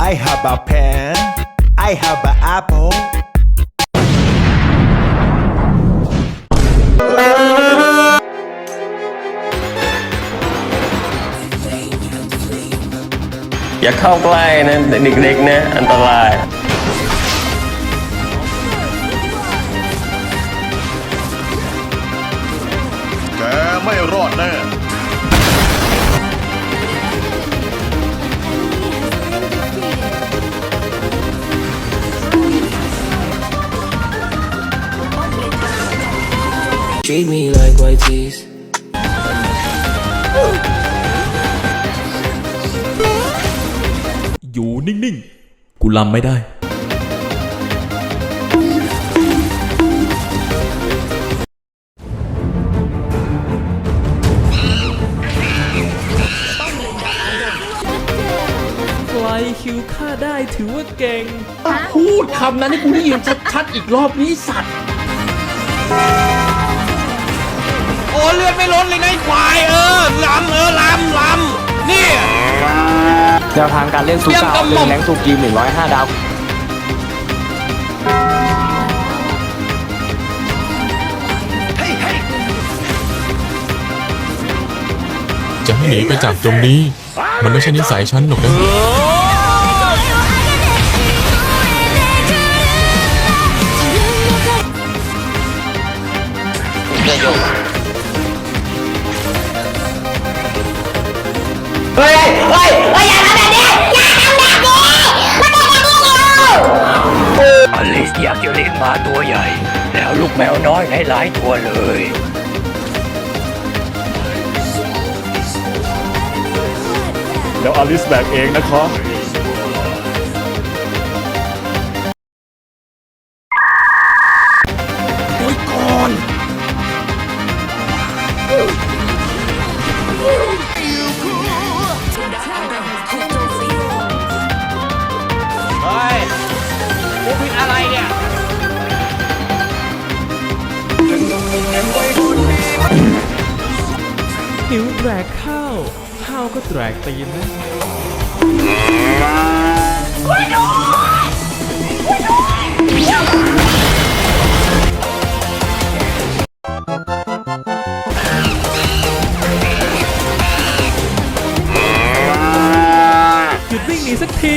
I have a pen I have an apple อย่าเข้าใกล้นะเด็กๆนะอันตราย Treat me like white teeth. อยู่นิ่งๆกูลำไม่ได้ใครคิวฆ่าได้ถือว่าเก่ง พูดคำนั้นให้กูได้ยินชัดๆอีกรอบนี้สัตว์โอ้เลือดไม่ล้นเลยนะไอ้ควายเออลำเออลำลำนี่ แนวทางการเล่นซูเยี่ยมเก้ากำหม่เป็อมนแรงสูกีม105ดาวจะให้หนีไปจากตรงนี้ มันไม่ใช่นิสัยฉันหรอกนะเฮ้ยเฮ้ยเฮ้ยอย่าทำแบบนี้อย่าทำแบบนี้มันเป็นอย่างนี้อยู่อลิสอยากจะเลี้ยงหมาตัวใหญ่ แล้วลูกแมวน้อยหลายๆตัวเลย เดี๋ยวอลิสแบกเองนะครั หิวแตรกข้าวข้าวก็แตรกตีนนะหยุดวิ่งหนีสักที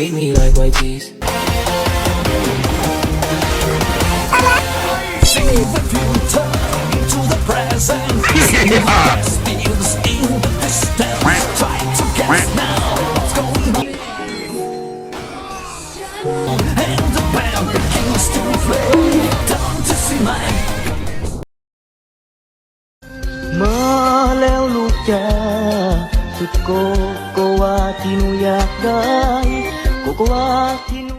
Treat me like white teeth. Mơ มาแล้วลูกจ้าสุดโกโกวาที่หนูอยากได้ โกโกวาที่